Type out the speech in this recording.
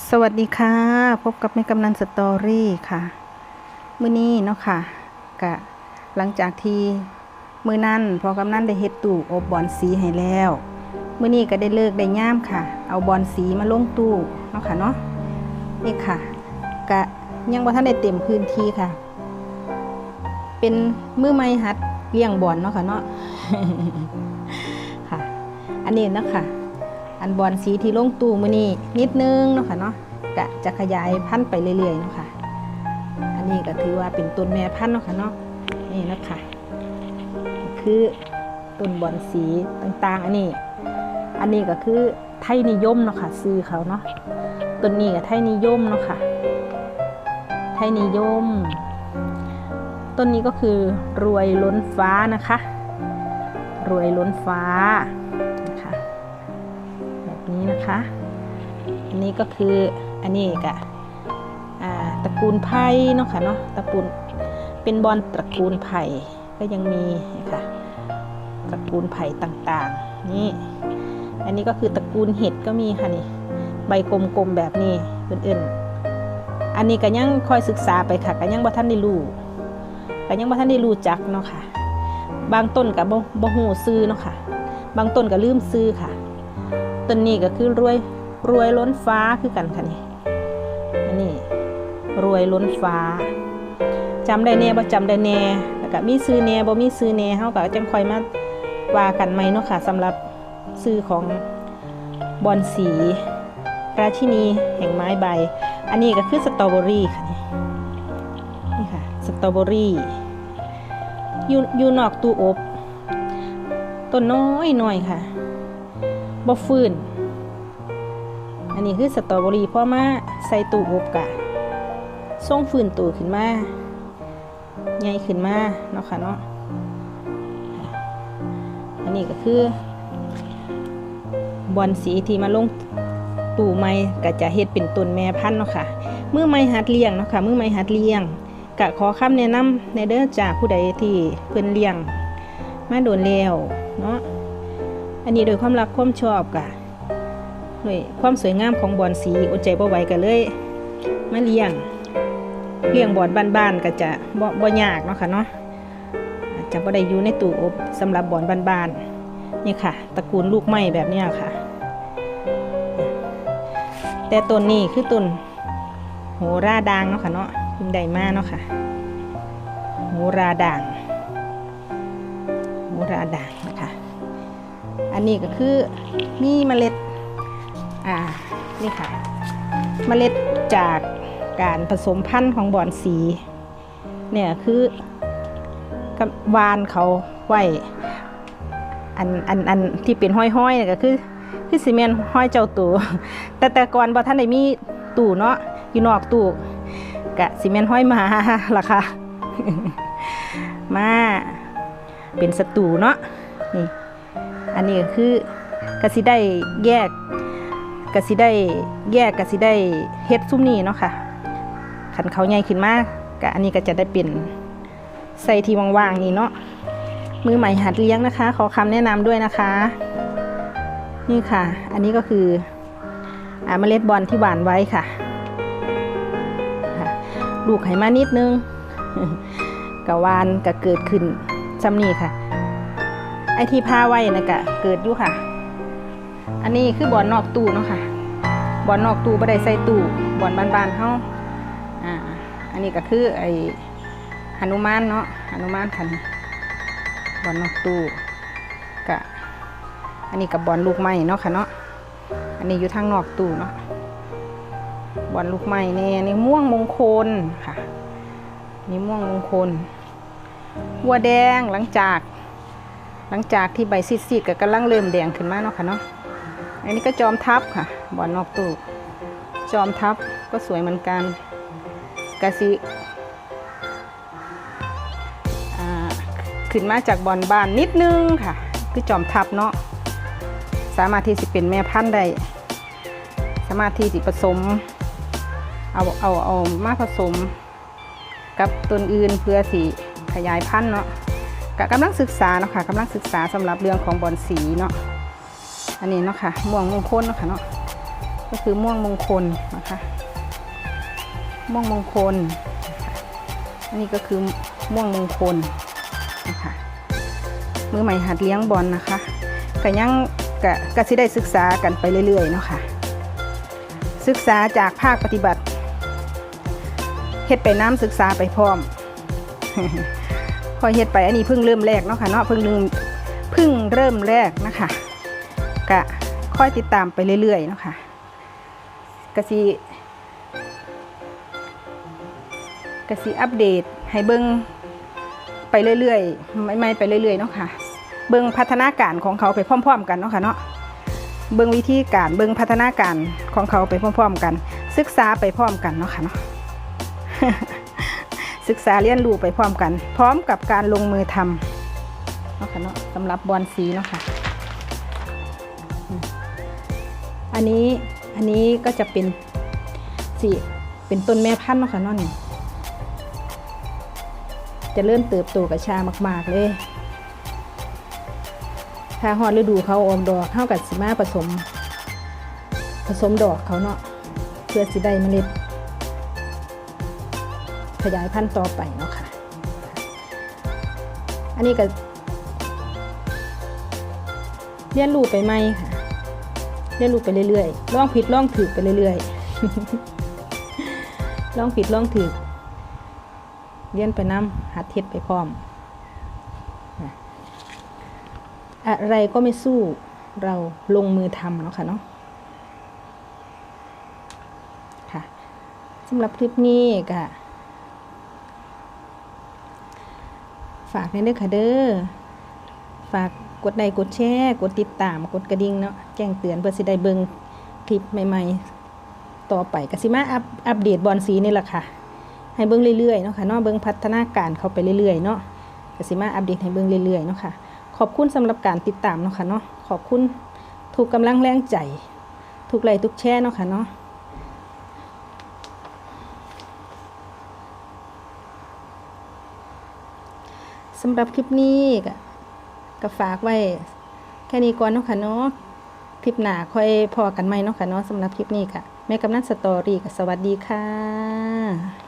สวัสดีค่ะ พบกับแม่กำนันสตอรี่ค่ะมื้อนี้เนาะค่ะกะหลังจากที่มื้อนั้นพอกำนันได้เฮ็ดตู้อบบอลสีให้แล้วมื้อนี้ก็ได้เลิกได้ย่ามค่ะ เอาบอลสีมาลงตู้เนาะค่ะเนาะนี่ค่ะกะยังบ่ทันได้เต็มพื้นที่ค่ะ เป็นมือไม้หัดเลี้ยงบอลเนาะค่ะเนาะค่ะ อันนี้เนาะค่ะ อันบอลสีที่ลงตู้มือนี้นิดนึงเนาะค่ะเนาะกะจะขยายพันธุ์ไปเรื่อยๆเนาะค่ะ อันนี้ก็ถือว่าเป็นต้นแม่พันธุ์เนาะค่ะเนาะนี่นะคะคือต้นบอลสีต่างๆ อันนี้ อันนี้ก็คือไทยนิยมเนาะค่ะซื้อเขาเนาะต้นนี้ก็ไทยนิยมเนาะค่ะ ไทยนิยมต้นนี้ก็คือรวยล้นฟ้านะคะ รวยล้นฟ้านะคะ นี้นะคะ อันนี้ก็คืออันนี้ก็อ่าตระกูลไผ่เนาะค่ะเนาะตระกูลเป็นบอลตระกูลไผ่ก็ยังมีนะคะตระกูลไผ่ต่างๆนี่อันนี้ก็คือตระกูลเห็ดก็มีค่ะนี่ใบกลมๆแบบนี้อื่นๆ อันนี้ก็ยังคอยศึกษาไปค่ะก็ยังบ่ทันได้รู้ก็ยังบ่ทันได้รู้จักเนาะค่ะ บางต้นก็บ่บ่ฮู้ซื้อเนาะค่ะ บางต้นก็ลืมซื้อค่ะ ต้นนี้ก็คือรวยรวยล้นฟ้าคือกันค่ะนี่อันนี้รวยล้นฟ้าจำได้แน่บ่จำได้แน่แล้วก็มีซื้อแน่บ่มีซื้อแน่เฮาก็จังค่อยมาว่ากันใหม่เนาะค่ะสำหรับซื้อของบอนสี ราชินีแห่งไม้ใบ อันนี้ก็คือสตรอเบอรี่ค่ะนี่นี่ค่ะสตรอเบอรี่อยู่อยู่นอกตู้อบต้นน้อยหน่อยค่ะ บ่ฟื้น อันนี้คือสตรอเบอรี่พ่อมาใส่ตู้อบกะส่งฟื้นตัวขึ้นมาใหญ่ขึ้นมาเนาะค่ะเนาะ อันนี้ก็คือบอลสีที่มาลงตู้ไม้ก็จะเฮ็ดเป็นต้นแม่พันธุ์เนาะค่ะมือไม้หัดเลี้ยงเนาะค่ะมือไม้หัดเลี้ยงกะขอคำแนะนำในเด้อจากผู้ใดที่เพิ่นเลี้ยง มาโดนแล้วเนาะ อันนี้โดยความรักความชอบกะด้วยความสวยงามของบอนสีอดใจบ่ไหวกันเลยมาเลี้ยงเลี้ยงบอนบ้านๆก็จะบ่บ่ยากเนาะค่ะเนาะจะบ่ได้อยู่ในตู้อบสำหรับบอนบ้านๆนี่ค่ะ ตระกูลลูกไม้แบบนี้ค่ะ แต่ต้นนี้คือต้นโหราด่างเนาะค่ะเนาะยิ่งได้มากเนาะค่ะโหราด่างโหราด่าง อันนี้ก็คือมีเมล็ดอ่านี่ค่ะ เมล็ดจากการผสมพันธุ์ของบอนสี เนี่ยคือกวานเขาไว้อันอันอันที่เป็นห้อยๆเนี่ยก็คือคือซีเมนห้อยเจ้าตู่แต่แต่ก่อนบ่ท่านได้มีตู่เนาะอยู่นอกตู่กะซีเมนห้อยมาล่ะค่ะมาเป็นศัตรูเนาะนี่ อันนี้ก็คือกสิได้แยกกสิได้แยกกสิได้เฮ็ดซุ้มนี้เนาะค่ะขันเขาใหญ่ขึ้นมากกอันนี้ก็จะได้เป็นใส่ที่ว่างๆนี่เนาะมือใหม่หัดเลี้ยงนะคะ ขอคำแนะนำด้วยนะคะ นี่ค่ะ อันนี้ก็คืออาเมล็ดบอลที่หวานไว้ค่ะค่ะลูกไขมานิดนึงกะวานกะเกิดขึ้นซ้ำนี่ค่ะไอที่พาไว้นะกะเกิดอยู่ค่ะ อันนี้คือบอลนอกตู้เนาะค่ะบอลนอกตู้ไ่ได้ใส่ตู้บอลบานๆเฮาอ่าอันนี้ก็คือไอหนุมานเนาะหนุมานคันบอลนอกตู้กะอันนี้กับบอลลูกไม้เนาะค่ะเนาะอันนี้อยู่ทางนอกตู้เนาะบอลลูกไม้เนี่ยนี่ม่วงมงคลค่ะนี่ม่วงมงคลวัวแดงหลังจาก หลังจากที่ใบซีดๆก็กำลังเริ่มแดงขึ้นมาเนาะค่ะเนาะอันนี้ก็จอมทับค่ะบอลนอกตู้จอมทับก็สวยเหมือนกันกะสิขึ้นมาจากบอลบานนิดนึงค่ะ คือจอมทับเนาะสามารถที่สิเป็นแม่พันธุ์ได้สามารถที่สิผสมเอาเอาเอามาผสมกับต้นอื่นเพื่อสิขยายพันธุ์เนาะ กะกำลังศึกษาเนาะค่ะกำลังศึกษาสำหรับเรื่องของบอนสีเนาะอันนี้เนาะค่ะม่วงมงคลเนาะค่ะเนาะก็คือม่วงมงคลนะคะม่วงมงคล อันนี้ก็คือม่วงมงคลนะคะมือใหม่หัดเลี้ยงบอลนะคะก็ยังกะก็สิได้ศึกษากันไปเรื่อยๆเนาะค่ะ ศึกษาจากภาคปฏิบัติเฮ็ดไปน้ำศึกษาไปพร้อม คอยเฮ็ดไปอันนี้เพิ่งเริ่มแรกเนาะค่ะเนาะเพิ่งเริ่มเพิ่งเริ่มแรกนะคะกะค่อยติดตามไปเรื่อยๆเนาะค่ะกะสิกะสิอัปเดตให้เบิ่งไปเรื่อยๆไม่ๆไปเรื่อยๆเนาะค่ะ เบิ่งพัฒนาการของเขาไปพร้อม ๆ กันเนาะค่ะเนาะเบิ่งวิธีการเบิ่งพัฒนาการของเขาไปพร้อม ๆ กัน ศึกษาไปพร้อมกันเนาะค่ะเนาะ ศึกษาเรียนรู้ไปพร้อมกัน พร้อมกับการลงมือทำเนาะค่ะเนาะสำหรับบอลสีเนาะค่ะอันนี้อันนี้ก็จะเป็นสีเป็นต้นแม่พันธุ์เนาะค่ะเนาะนี่จะเริ่มเติบโตกับชามาก ๆ เลย ถ้าฮอดฤดูเขาออกดอกเข้ากับสิมาผสม ผสมดอกเขาเนาะเพื่อสิได้เมล็ด ขยายพันธุ์ต่อไปเนาะค่ะ อันนี้ก็เรียนรู้ไปไหมค่ะ เรียนรู้ไปเรื่อยๆลองผิดลองถูกไปเรื่อยๆลองผิดลองถูกเรียนไปน้ำหัดเท็ดไปพร้อม อะไรก็ไม่สู้เราลงมือทำเนาะค่ะเนาะค่ะสำหรับคลิปนี้ก็ ฝากในเด้อค่ะเด้อ ฝากกดไลค์กดแชร์ กดติดตาม กดกระดิ่งเนาะ แจ้งเตือนเพื่อสิได้เบิ่งคลิปใหม่ๆ ต่อไปกสิมาอัปอัปเดตบอลสีนี่แหละค่ะ ให้เบิ่งเรื่อยๆเนาะค่ะเนาะเบิ่งพัฒนาการเขาไปเรื่อยๆเนาะกสิมาอัปเดตให้เบิ่งเรื่อยๆเนาะค่ะ ขอบคุณสำหรับการติดตามเนาะค่ะเนาะ ขอบคุณถูกกำลังแรงใจทุกไลค์ทุกแชร์เนาะค่ะเนาะ สำหรับคลิปนี้ก็กฝากไว้ แค่นี้ก่อนเนาะค่ะเนาะคลิปหน้าค่อยพอกันไหมเนาะค่ะเนาะสำหรับคลิปนี้ค่ะแม่กำนันสตอรี่ก็สวัสดีค่ะ